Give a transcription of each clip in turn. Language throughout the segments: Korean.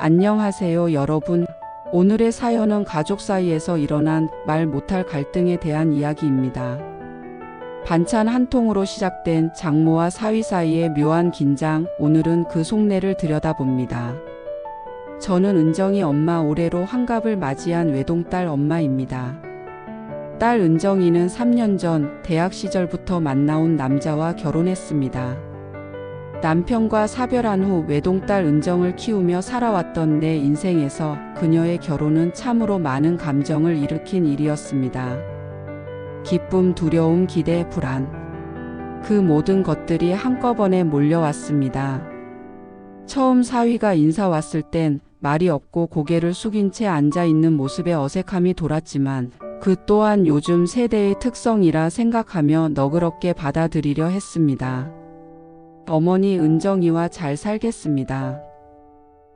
안녕하세요, 여러분. 오늘의 사연은 가족 사이에서 일어난 말 못할 갈등에 대한 이야기입니다. 반찬 한 통으로 시작된 장모와 사위 사이의 묘한 긴장, 오늘은 그 속내를 들여다봅니다. 저는 은정이 엄마 올해로 환갑을 맞이한 외동딸 엄마입니다. 딸 은정이는 3년 전 대학 시절부터 만나온 남자와 결혼했습니다. 남편과 사별한 후 외동딸 은정을 키우며 살아왔던 내 인생에서 그녀의 결혼은 참으로 많은 감정을 일으킨 일이었습니다. 기쁨, 두려움, 기대, 불안. 그 모든 것들이 한꺼번에 몰려왔습니다. 처음 사위가 인사 왔을 땐 말이 없고 고개를 숙인 채 앉아 있는 모습에 어색함이 돌았지만 그 또한 요즘 세대의 특성이라 생각하며 너그럽게 받아들이려 했습니다. 어머니 은정이와 잘 살겠습니다.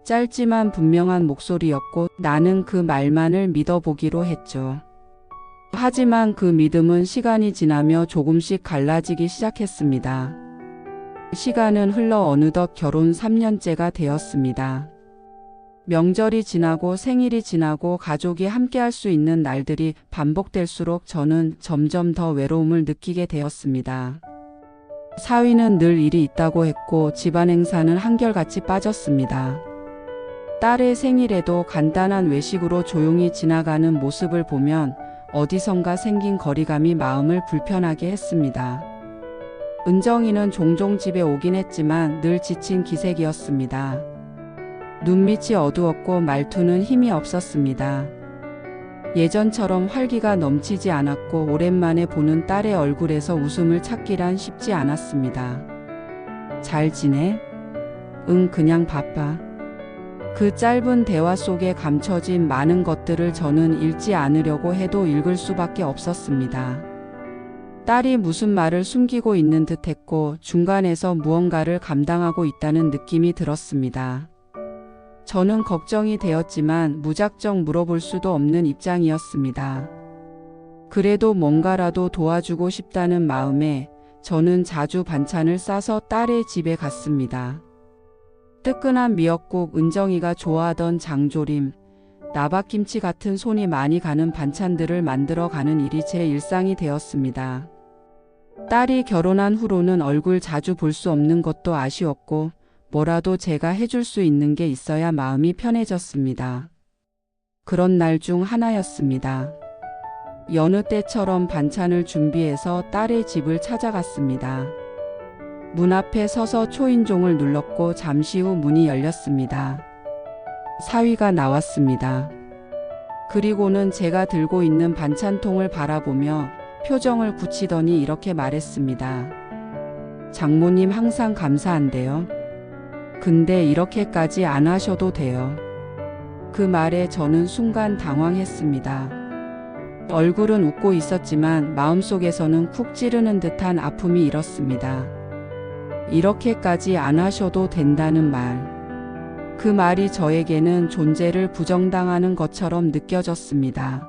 짧지만 분명한 목소리였고 나는 그 말만을 믿어보기로 했죠. 하지만 그 믿음은 시간이 지나며 조금씩 갈라지기 시작했습니다. 시간은 흘러 어느덧 결혼 3년째가 되었습니다. 명절이 지나고 생일이 지나고 가족이 함께 할 수 있는 날들이 반복될수록 저는 점점 더 외로움을 느끼게 되었습니다. 사위는 늘 일이 있다고 했고 집안 행사는 한결같이 빠졌습니다. 딸의 생일에도 간단한 외식으로 조용히 지나가는 모습을 보면 어디선가 생긴 거리감이 마음을 불편하게 했습니다. 은정이는 종종 집에 오긴 했지만 늘 지친 기색이었습니다. 눈밑이 어두웠고 말투는 힘이 없었습니다. 예전처럼 활기가 넘치지 않았고 오랜만에 보는 딸의 얼굴에서 웃음을 찾기란 쉽지 않았습니다. 잘 지내? 응, 그냥 바빠. 그 짧은 대화 속에 감춰진 많은 것들을 저는 읽지 않으려고 해도 읽을 수밖에 없었습니다. 딸이 무슨 말을 숨기고 있는 듯 했고 중간에서 무언가를 감당하고 있다는 느낌이 들었습니다. 저는 걱정이 되었지만 무작정 물어볼 수도 없는 입장이었습니다. 그래도 뭔가라도 도와주고 싶다는 마음에 저는 자주 반찬을 싸서 딸의 집에 갔습니다. 뜨끈한 미역국, 은정이가 좋아하던 장조림, 나박김치 같은 손이 많이 가는 반찬들을 만들어 가는 일이 제 일상이 되었습니다. 딸이 결혼한 후로는 얼굴 자주 볼 수 없는 것도 아쉬웠고, 뭐라도 제가 해줄 수 있는 게 있어야 마음이 편해졌습니다. 그런 날 중 하나였습니다. 여느 때처럼 반찬을 준비해서 딸의 집을 찾아갔습니다. 문 앞에 서서 초인종을 눌렀고 잠시 후 문이 열렸습니다. 사위가 나왔습니다. 그리고는 제가 들고 있는 반찬통을 바라보며 표정을 굳히더니 이렇게 말했습니다. 장모님 항상 감사한데요. 근데 이렇게까지 안 하셔도 돼요. 그 말에 저는 순간 당황했습니다. 얼굴은 웃고 있었지만 마음속에서는 쿡 찌르는 듯한 아픔이 일었습니다. 이렇게까지 안 하셔도 된다는 말. 그 말이 저에게는 존재를 부정당하는 것처럼 느껴졌습니다.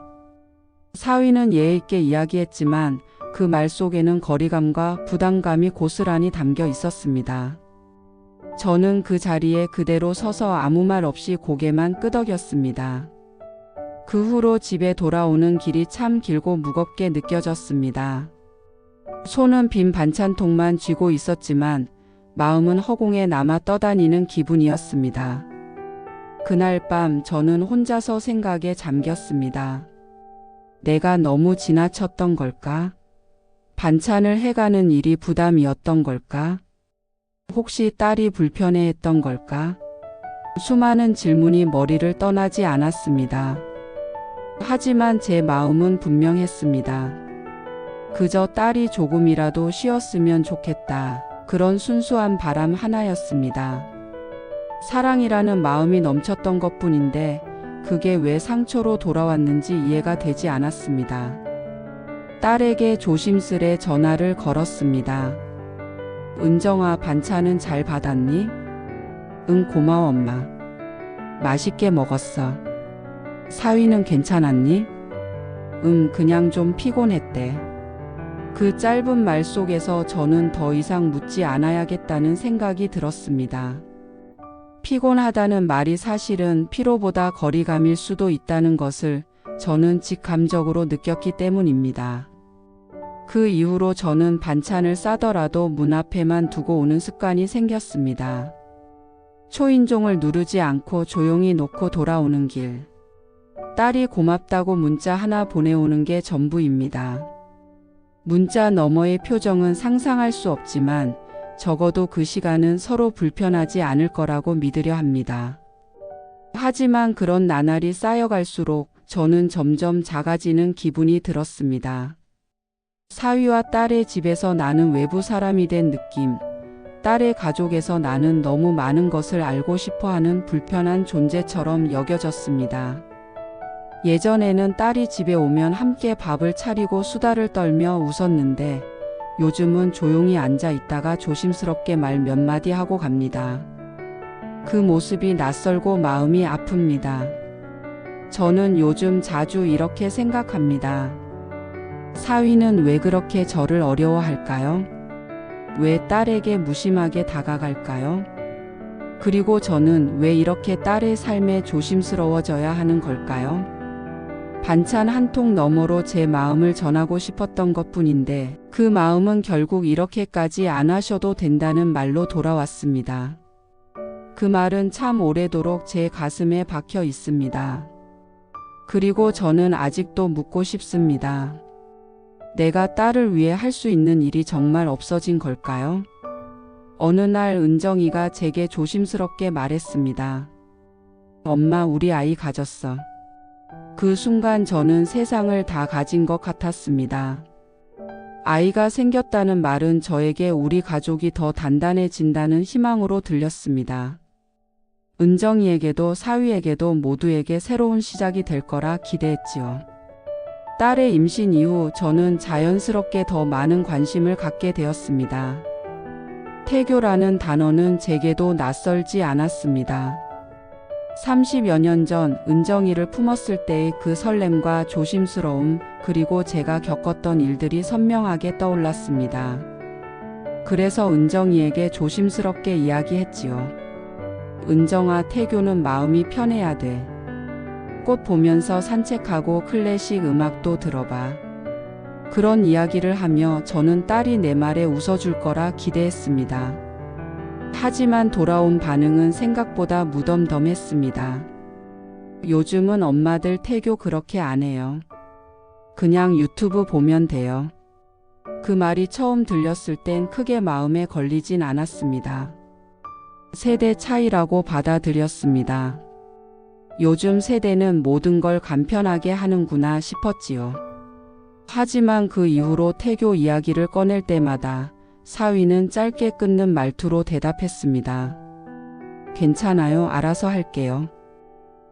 사위는 예의 있게 이야기했지만 그 말 속에는 거리감과 부담감이 고스란히 담겨 있었습니다. 저는 그 자리에 그대로 서서 아무 말 없이 고개만 끄덕였습니다. 그 후로 집에 돌아오는 길이 참 길고 무겁게 느껴졌습니다. 손은 빈 반찬통만 쥐고 있었지만 마음은 허공에 남아 떠다니는 기분이었습니다. 그날 밤 저는 혼자서 생각에 잠겼습니다. 내가 너무 지나쳤던 걸까? 반찬을 해가는 일이 부담이었던 걸까? 혹시 딸이 불편해했던 걸까? 수많은 질문이 머리를 떠나지 않았습니다. 하지만 제 마음은 분명했습니다. 그저 딸이 조금이라도 쉬었으면 좋겠다. 그런 순수한 바람 하나였습니다. 사랑이라는 마음이 넘쳤던 것 뿐인데 그게 왜 상처로 돌아왔는지 이해가 되지 않았습니다. 딸에게 조심스레 전화를 걸었습니다. 은정아, 반찬은 잘 받았니? 응, 고마워, 엄마. 맛있게 먹었어. 사위는 괜찮았니? 응, 그냥 좀 피곤했대. 그 짧은 말 속에서 저는 더 이상 묻지 않아야겠다는 생각이 들었습니다. 피곤하다는 말이 사실은 피로보다 거리감일 수도 있다는 것을 저는 직감적으로 느꼈기 때문입니다. 그 이후로 저는 반찬을 싸더라도 문 앞에만 두고 오는 습관이 생겼습니다. 초인종을 누르지 않고 조용히 놓고 돌아오는 길. 딸이 고맙다고 문자 하나 보내오는 게 전부입니다. 문자 너머의 표정은 상상할 수 없지만 적어도 그 시간은 서로 불편하지 않을 거라고 믿으려 합니다. 하지만 그런 나날이 쌓여갈수록 저는 점점 작아지는 기분이 들었습니다. 사위와 딸의 집에서 나는 외부 사람이 된 느낌, 딸의 가족에서 나는 너무 많은 것을 알고 싶어 하는 불편한 존재처럼 여겨졌습니다. 예전에는 딸이 집에 오면 함께 밥을 차리고 수다를 떨며 웃었는데 요즘은 조용히 앉아 있다가 조심스럽게 말 몇 마디 하고 갑니다. 그 모습이 낯설고 마음이 아픕니다. 저는 요즘 자주 이렇게 생각합니다. 사위는 왜 그렇게 저를 어려워할까요? 왜 딸에게 무심하게 다가갈까요? 그리고 저는 왜 이렇게 딸의 삶에 조심스러워져야 하는 걸까요? 반찬 한 통 너머로 제 마음을 전하고 싶었던 것 뿐인데 그 마음은 결국 이렇게까지 안 하셔도 된다는 말로 돌아왔습니다. 그 말은 참 오래도록 제 가슴에 박혀 있습니다. 그리고 저는 아직도 묻고 싶습니다. 내가 딸을 위해 할 수 있는 일이 정말 없어진 걸까요? 어느 날 은정이가 제게 조심스럽게 말했습니다. 엄마, 우리 아이 가졌어. 그 순간 저는 세상을 다 가진 것 같았습니다. 아이가 생겼다는 말은 저에게 우리 가족이 더 단단해진다는 희망으로 들렸습니다. 은정이에게도 사위에게도 모두에게 새로운 시작이 될 거라 기대했지요. 딸의 임신 이후 저는 자연스럽게 더 많은 관심을 갖게 되었습니다. 태교라는 단어는 제게도 낯설지 않았습니다. 30여 년 전 은정이를 품었을 때의 그 설렘과 조심스러움, 그리고 제가 겪었던 일들이 선명하게 떠올랐습니다. 그래서 은정이에게 조심스럽게 이야기했지요. 은정아, 태교는 마음이 편해야 돼. 꽃 보면서 산책하고 클래식 음악도 들어봐. 그런 이야기를 하며 저는 딸이 내 말에 웃어줄 거라 기대했습니다. 하지만 돌아온 반응은 생각보다 무덤덤했습니다. 요즘은 엄마들 태교 그렇게 안 해요. 그냥 유튜브 보면 돼요. 그 말이 처음 들렸을 땐 크게 마음에 걸리진 않았습니다. 세대 차이라고 받아들였습니다. 요즘 세대는 모든 걸 간편하게 하는구나 싶었지요. 하지만 그 이후로 태교 이야기를 꺼낼 때마다 사위는 짧게 끊는 말투로 대답했습니다. 괜찮아요. 알아서 할게요.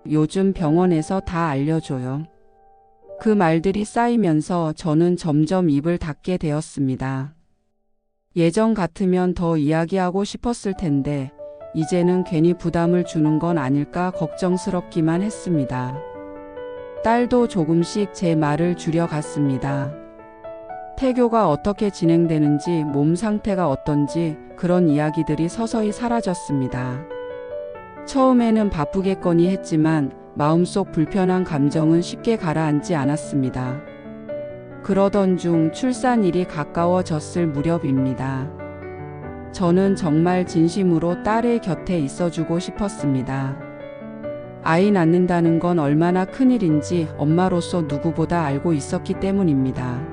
요즘 병원에서 다 알려줘요. 그 말들이 쌓이면서 저는 점점 입을 닫게 되었습니다. 예전 같으면 더 이야기하고 싶었을 텐데, 이제는 괜히 부담을 주는 건 아닐까 걱정스럽기만 했습니다. 딸도 조금씩 제 말을 줄여갔습니다. 태교가 어떻게 진행되는지, 몸 상태가 어떤지 그런 이야기들이 서서히 사라졌습니다. 처음에는 바쁘겠거니 했지만 마음속 불편한 감정은 쉽게 가라앉지 않았습니다. 그러던 중 출산일이 가까워졌을 무렵입니다. 저는 정말 진심으로 딸의 곁에 있어주고 싶었습니다. 아이 낳는다는 건 얼마나 큰일인지 엄마로서 누구보다 알고 있었기 때문입니다.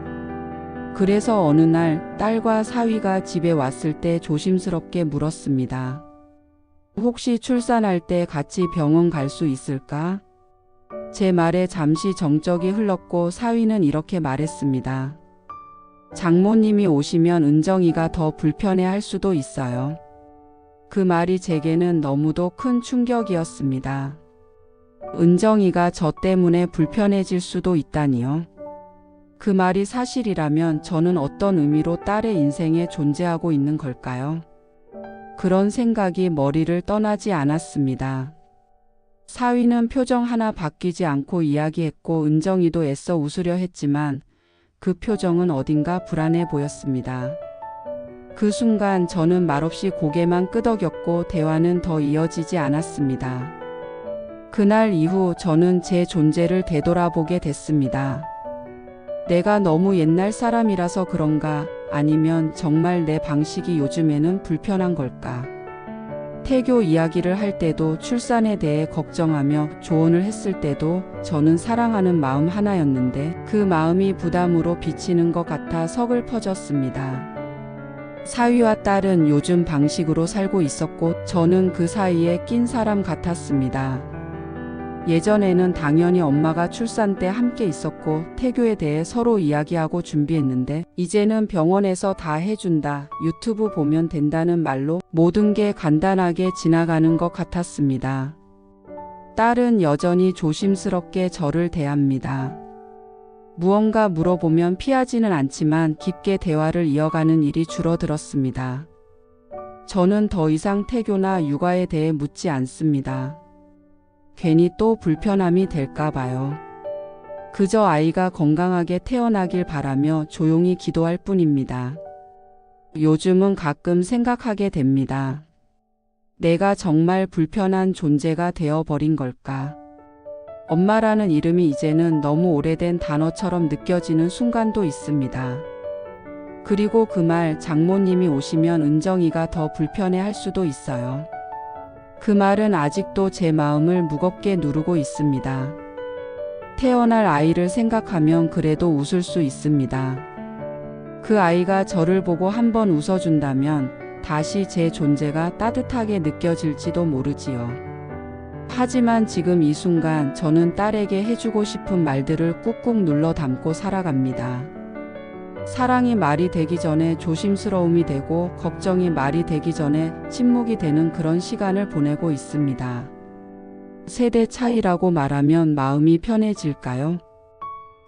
그래서 어느 날 딸과 사위가 집에 왔을 때 조심스럽게 물었습니다. 혹시 출산할 때 같이 병원 갈 수 있을까? 제 말에 잠시 정적이 흘렀고 사위는 이렇게 말했습니다. 장모님이 오시면 은정이가 더 불편해 할 수도 있어요. 그 말이 제게는 너무도 큰 충격이었습니다. 은정이가 저 때문에 불편해질 수도 있다니요. 그 말이 사실이라면 저는 어떤 의미로 딸의 인생에 존재하고 있는 걸까요? 그런 생각이 머리를 떠나지 않았습니다. 사위는 표정 하나 바뀌지 않고 이야기했고 은정이도 애써 웃으려 했지만 그 표정은 어딘가 불안해 보였습니다. 그 순간 저는 말없이 고개만 끄덕였고 대화는 더 이어지지 않았습니다. 그날 이후 저는 제 존재를 되돌아보게 됐습니다. 내가 너무 옛날 사람이라서 그런가 아니면 정말 내 방식이 요즘에는 불편한 걸까? 태교 이야기를 할 때도 출산에 대해 걱정하며 조언을 했을 때도 저는 사랑하는 마음 하나였는데 그 마음이 부담으로 비치는 것 같아 서글퍼졌습니다. 사위와 딸은 요즘 방식으로 살고 있었고 저는 그 사이에 낀 사람 같았습니다. 예전에는 당연히 엄마가 출산 때 함께 있었고 태교에 대해 서로 이야기하고 준비했는데 이제는 병원에서 다 해준다, 유튜브 보면 된다는 말로 모든 게 간단하게 지나가는 것 같았습니다. 딸은 여전히 조심스럽게 저를 대합니다. 무언가 물어보면 피하지는 않지만 깊게 대화를 이어가는 일이 줄어들었습니다. 저는 더 이상 태교나 육아에 대해 묻지 않습니다. 괜히 또 불편함이 될까 봐요. 그저 아이가 건강하게 태어나길 바라며 조용히 기도할 뿐입니다. 요즘은 가끔 생각하게 됩니다. 내가 정말 불편한 존재가 되어버린 걸까? 엄마라는 이름이 이제는 너무 오래된 단어처럼 느껴지는 순간도 있습니다. 그리고 그 말 장모님이 오시면 은정이가 더 불편해 할 수도 있어요. 그 말은 아직도 제 마음을 무겁게 누르고 있습니다. 태어날 아이를 생각하면 그래도 웃을 수 있습니다. 그 아이가 저를 보고 한번 웃어준다면 다시 제 존재가 따뜻하게 느껴질지도 모르지요. 하지만 지금 이 순간 저는 딸에게 해주고 싶은 말들을 꾹꾹 눌러 담고 살아갑니다. 사랑이 말이 되기 전에 조심스러움이 되고 걱정이 말이 되기 전에 침묵이 되는 그런 시간을 보내고 있습니다. 세대 차이라고 말하면 마음이 편해질까요?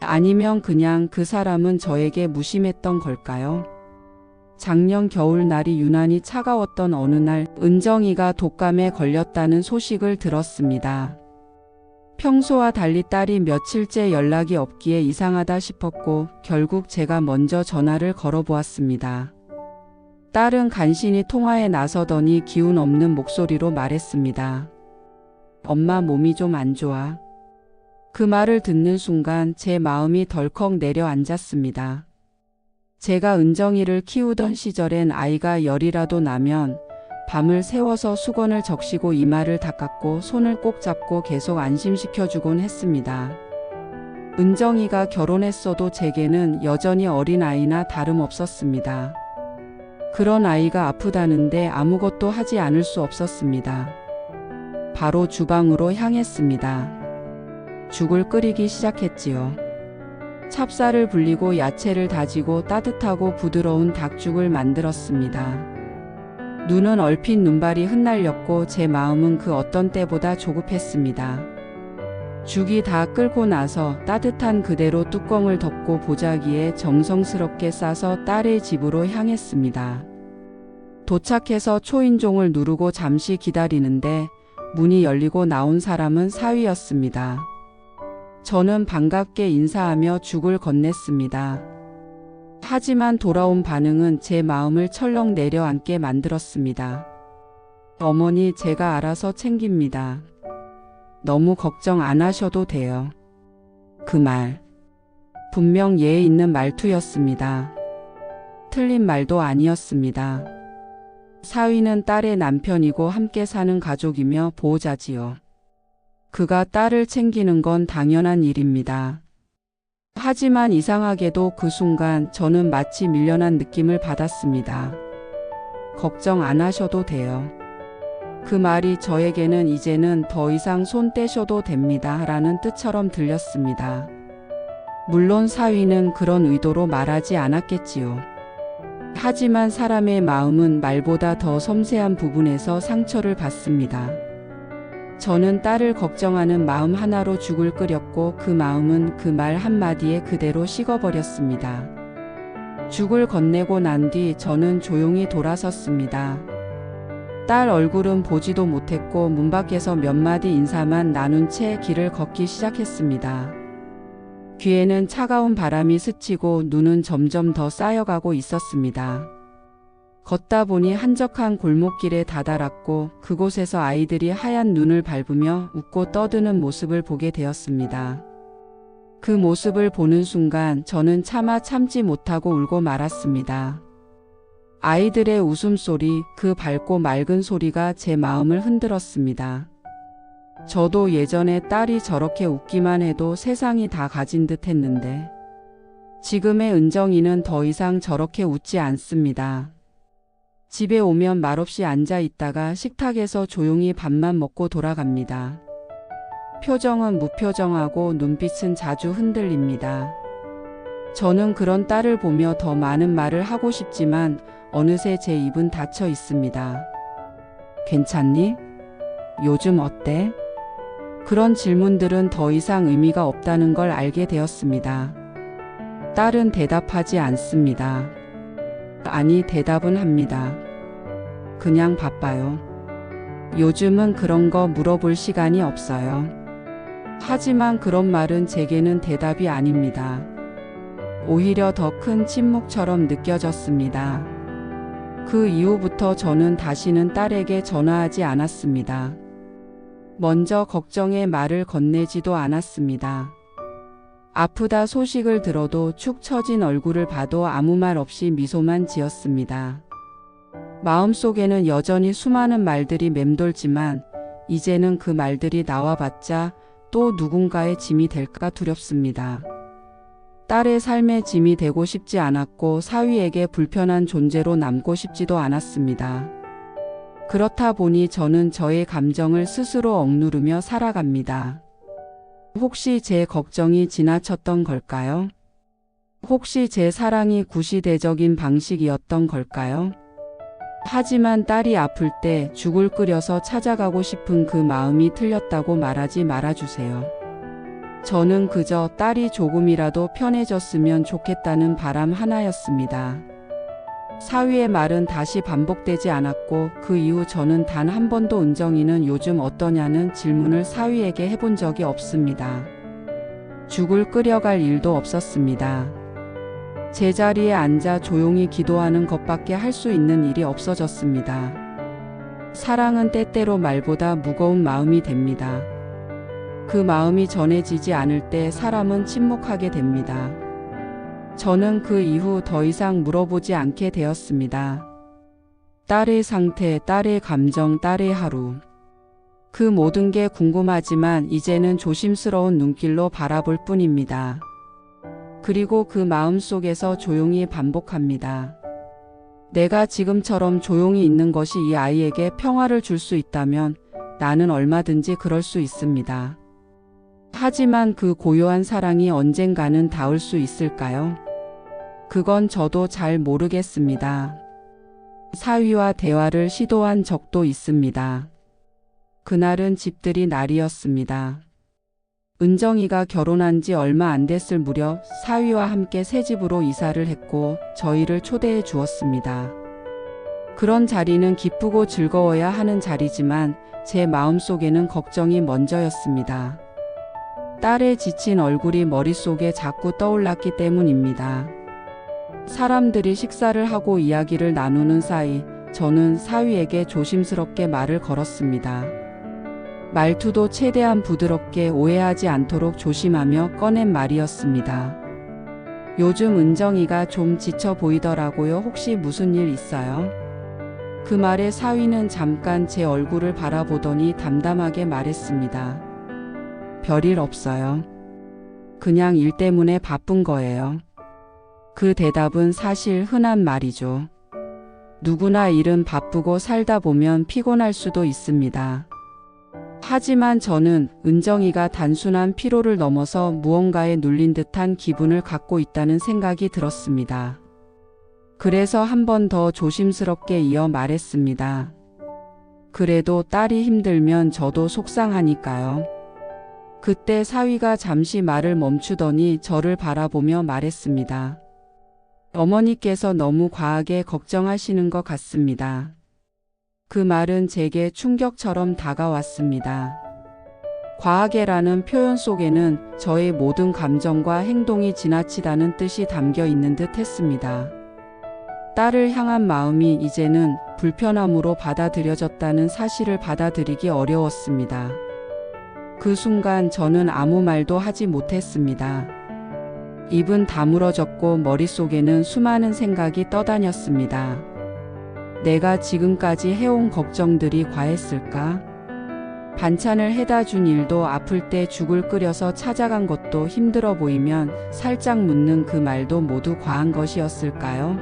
아니면 그냥 그 사람은 저에게 무심했던 걸까요? 작년 겨울날이 유난히 차가웠던 어느 날 은정이가 독감에 걸렸다는 소식을 들었습니다. 평소와 달리 딸이 며칠째 연락이 없기에 이상하다 싶었고 결국 제가 먼저 전화를 걸어보았습니다. 딸은 간신히 통화에 나서더니 기운 없는 목소리로 말했습니다. 엄마 몸이 좀 안 좋아. 그 말을 듣는 순간 제 마음이 덜컥 내려앉았습니다. 제가 은정이를 키우던 시절엔 아이가 열이라도 나면 밤을 새워서 수건을 적시고 이마를 닦았고 손을 꼭 잡고 계속 안심시켜주곤 했습니다. 은정이가 결혼했어도 제게는 여전히 어린아이나 다름없었습니다. 그런 아이가 아프다는데 아무것도 하지 않을 수 없었습니다. 바로 주방으로 향했습니다. 죽을 끓이기 시작했지요. 찹쌀을 불리고 야채를 다지고 따뜻하고 부드러운 닭죽을 만들었습니다. 눈은 얼핏 눈발이 흩날렸고 제 마음은 그 어떤 때보다 조급했습니다. 죽이 다 끓고 나서 따뜻한 그대로 뚜껑을 덮고 보자기에 정성스럽게 싸서 딸의 집으로 향했습니다. 도착해서 초인종을 누르고 잠시 기다리는데 문이 열리고 나온 사람은 사위였습니다. 저는 반갑게 인사하며 죽을 건넸습니다. 하지만 돌아온 반응은 제 마음을 철렁 내려앉게 만들었습니다. 어머니 제가 알아서 챙깁니다. 너무 걱정 안 하셔도 돼요. 그 말. 분명 예에 있는 말투였습니다. 틀린 말도 아니었습니다. 사위는 딸의 남편이고 함께 사는 가족이며 보호자지요. 그가 딸을 챙기는 건 당연한 일입니다. 하지만 이상하게도 그 순간 저는 마치 밀려난 느낌을 받았습니다. 걱정 안 하셔도 돼요. 그 말이 저에게는 이제는 더 이상 손 떼셔도 됩니다. 라는 뜻처럼 들렸습니다. 물론 사위는 그런 의도로 말하지 않았겠지요. 하지만 사람의 마음은 말보다 더 섬세한 부분에서 상처를 받습니다. 저는 딸을 걱정하는 마음 하나로 죽을 끓였고 그 마음은 그 말 한마디에 그대로 식어버렸습니다. 죽을 건네고 난 뒤 저는 조용히 돌아섰습니다. 딸 얼굴은 보지도 못했고 문 밖에서 몇 마디 인사만 나눈 채 길을 걷기 시작했습니다. 귀에는 차가운 바람이 스치고 눈은 점점 더 쌓여가고 있었습니다. 걷다 보니 한적한 골목길에 다다랐고 그곳에서 아이들이 하얀 눈을 밟으며 웃고 떠드는 모습을 보게 되었습니다. 그 모습을 보는 순간 저는 차마 참지 못하고 울고 말았습니다. 아이들의 웃음소리, 그 밝고 맑은 소리가 제 마음을 흔들었습니다. 저도 예전에 딸이 저렇게 웃기만 해도 세상이 다 가진 듯 했는데, 지금의 은정이는 더 이상 저렇게 웃지 않습니다. 집에 오면 말없이 앉아 있다가 식탁에서 조용히 밥만 먹고 돌아갑니다. 표정은 무표정하고 눈빛은 자주 흔들립니다. 저는 그런 딸을 보며 더 많은 말을 하고 싶지만 어느새 제 입은 닫혀 있습니다. 괜찮니? 요즘 어때? 그런 질문들은 더 이상 의미가 없다는 걸 알게 되었습니다. 딸은 대답하지 않습니다. 아니, 대답은 합니다. 그냥 바빠요. 요즘은 그런 거 물어볼 시간이 없어요. 하지만 그런 말은 제게는 대답이 아닙니다. 오히려 더 큰 침묵처럼 느껴졌습니다. 그 이후부터 저는 다시는 딸에게 전화하지 않았습니다. 먼저 걱정의 말을 건네지도 않았습니다. 아프다 소식을 들어도 축 처진 얼굴을 봐도 아무 말 없이 미소만 지었습니다. 마음속에는 여전히 수많은 말들이 맴돌지만 이제는 그 말들이 나와봤자 또 누군가의 짐이 될까 두렵습니다. 딸의 삶의 짐이 되고 싶지 않았고 사위에게 불편한 존재로 남고 싶지도 않았습니다. 그렇다 보니 저는 저의 감정을 스스로 억누르며 살아갑니다. 혹시 제 걱정이 지나쳤던 걸까요? 혹시 제 사랑이 구시대적인 방식이었던 걸까요? 하지만 딸이 아플 때 죽을 끓여서 찾아가고 싶은 그 마음이 틀렸다고 말하지 말아주세요. 저는 그저 딸이 조금이라도 편해졌으면 좋겠다는 바람 하나였습니다. 사위의 말은 다시 반복되지 않았고 그 이후 저는 단 한 번도 은정이는 요즘 어떠냐는 질문을 사위에게 해본 적이 없습니다. 죽을 끓여갈 일도 없었습니다. 제자리에 앉아 조용히 기도하는 것밖에 할 수 있는 일이 없어졌습니다. 사랑은 때때로 말보다 무거운 마음이 됩니다. 그 마음이 전해지지 않을 때 사람은 침묵하게 됩니다. 저는 그 이후 더 이상 물어보지 않게 되었습니다. 딸의 상태, 딸의 감정, 딸의 하루. 그 모든 게 궁금하지만 이제는 조심스러운 눈길로 바라볼 뿐입니다. 그리고 그 마음 속에서 조용히 반복합니다. 내가 지금처럼 조용히 있는 것이 이 아이에게 평화를 줄 수 있다면 나는 얼마든지 그럴 수 있습니다. 하지만 그 고요한 사랑이 언젠가는 닿을 수 있을까요? 그건 저도 잘 모르겠습니다. 사위와 대화를 시도한 적도 있습니다. 그날은 집들이 날이었습니다. 은정이가 결혼한 지 얼마 안 됐을 무렵 사위와 함께 새 집으로 이사를 했고 저희를 초대해 주었습니다. 그런 자리는 기쁘고 즐거워야 하는 자리지만 제 마음속에는 걱정이 먼저였습니다. 딸의 지친 얼굴이 머릿속에 자꾸 떠올랐기 때문입니다. 사람들이 식사를 하고 이야기를 나누는 사이 저는 사위에게 조심스럽게 말을 걸었습니다. 말투도 최대한 부드럽게 오해하지 않도록 조심하며 꺼낸 말이었습니다. 요즘 은정이가 좀 지쳐 보이더라고요. 혹시 무슨 일 있어요? 그 말에 사위는 잠깐 제 얼굴을 바라보더니 담담하게 말했습니다. 별일 없어요. 그냥 일 때문에 바쁜 거예요. 그 대답은 사실 흔한 말이죠. 누구나 일은 바쁘고 살다 보면 피곤할 수도 있습니다. 하지만 저는 은정이가 단순한 피로를 넘어서 무언가에 눌린 듯한 기분을 갖고 있다는 생각이 들었습니다. 그래서 한 번 더 조심스럽게 이어 말했습니다. 그래도 딸이 힘들면 저도 속상하니까요. 그때 사위가 잠시 말을 멈추더니 저를 바라보며 말했습니다. 어머니께서 너무 과하게 걱정하시는 것 같습니다. 그 말은 제게 충격처럼 다가왔습니다. 과하게라는 표현 속에는 저의 모든 감정과 행동이 지나치다는 뜻이 담겨 있는 듯 했습니다. 딸을 향한 마음이 이제는 불편함으로 받아들여졌다는 사실을 받아들이기 어려웠습니다. 그 순간 저는 아무 말도 하지 못했습니다. 입은 다물어졌고 머릿속에는 수많은 생각이 떠다녔습니다. 내가 지금까지 해온 걱정들이 과했을까? 반찬을 해다 준 일도 아플 때 죽을 끓여서 찾아간 것도 힘들어 보이면 살짝 묻는 그 말도 모두 과한 것이었을까요?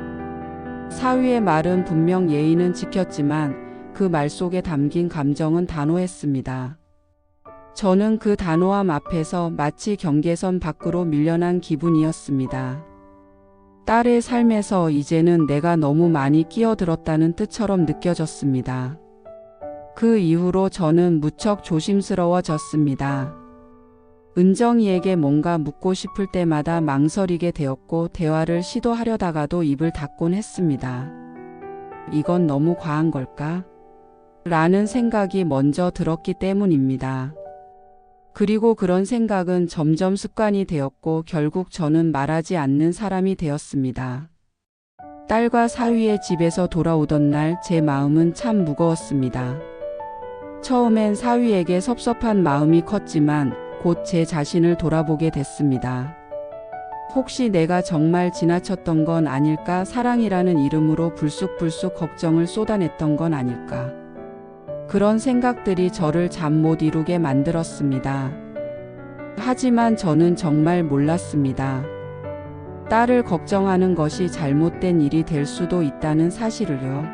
사위의 말은 분명 예의는 지켰지만 그 말 속에 담긴 감정은 단호했습니다. 저는 그 단호함 앞에서 마치 경계선 밖으로 밀려난 기분이었습니다. 딸의 삶에서 이제는 내가 너무 많이 끼어들었다는 뜻처럼 느껴졌습니다. 그 이후로 저는 무척 조심스러워졌습니다. 은정이에게 뭔가 묻고 싶을 때마다 망설이게 되었고 대화를 시도하려다가도 입을 닫곤 했습니다. 이건 너무 과한 걸까? 라는 생각이 먼저 들었기 때문입니다. 그리고 그런 생각은 점점 습관이 되었고 결국 저는 말하지 않는 사람이 되었습니다. 딸과 사위의 집에서 돌아오던 날 제 마음은 참 무거웠습니다. 처음엔 사위에게 섭섭한 마음이 컸지만 곧 제 자신을 돌아보게 됐습니다. 혹시 내가 정말 지나쳤던 건 아닐까 사랑이라는 이름으로 불쑥불쑥 걱정을 쏟아냈던 건 아닐까. 그런 생각들이 저를 잠 못 이루게 만들었습니다. 하지만 저는 정말 몰랐습니다. 딸을 걱정하는 것이 잘못된 일이 될 수도 있다는 사실을요.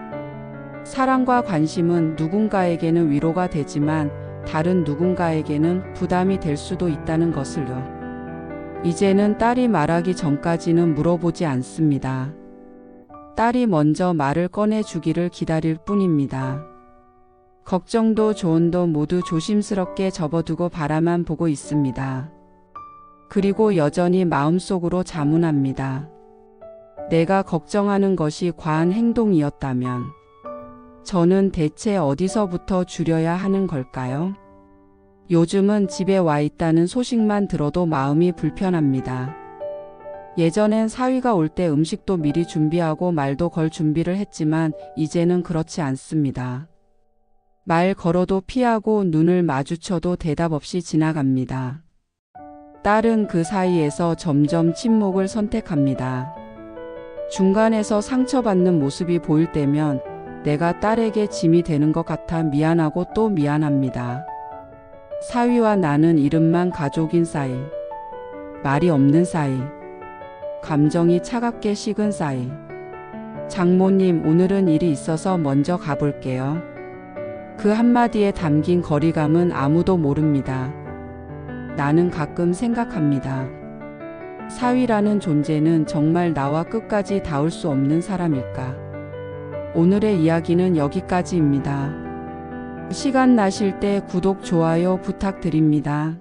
사랑과 관심은 누군가에게는 위로가 되지만 다른 누군가에게는 부담이 될 수도 있다는 것을요. 이제는 딸이 말하기 전까지는 물어보지 않습니다. 딸이 먼저 말을 꺼내주기를 기다릴 뿐입니다. 걱정도 조언도 모두 조심스럽게 접어두고 바라만 보고 있습니다. 그리고 여전히 마음속으로 자문합니다. 내가 걱정하는 것이 과한 행동이었다면 저는 대체 어디서부터 줄여야 하는 걸까요? 요즘은 집에 와 있다는 소식만 들어도 마음이 불편합니다. 예전엔 사위가 올 때 음식도 미리 준비하고 말도 걸 준비를 했지만 이제는 그렇지 않습니다. 말 걸어도 피하고 눈을 마주쳐도 대답 없이 지나갑니다. 딸은 그 사이에서 점점 침묵을 선택합니다. 중간에서 상처받는 모습이 보일 때면 내가 딸에게 짐이 되는 것 같아 미안하고 또 미안합니다. 사위와 나는 이름만 가족인 사이. 말이 없는 사이. 감정이 차갑게 식은 사이. 장모님, 오늘은 일이 있어서 먼저 가볼게요. 그 한마디에 담긴 거리감은 아무도 모릅니다. 나는 가끔 생각합니다. 사위라는 존재는 정말 나와 끝까지 닿을 수 없는 사람일까? 오늘의 이야기는 여기까지입니다. 시간 나실 때 구독, 좋아요 부탁드립니다.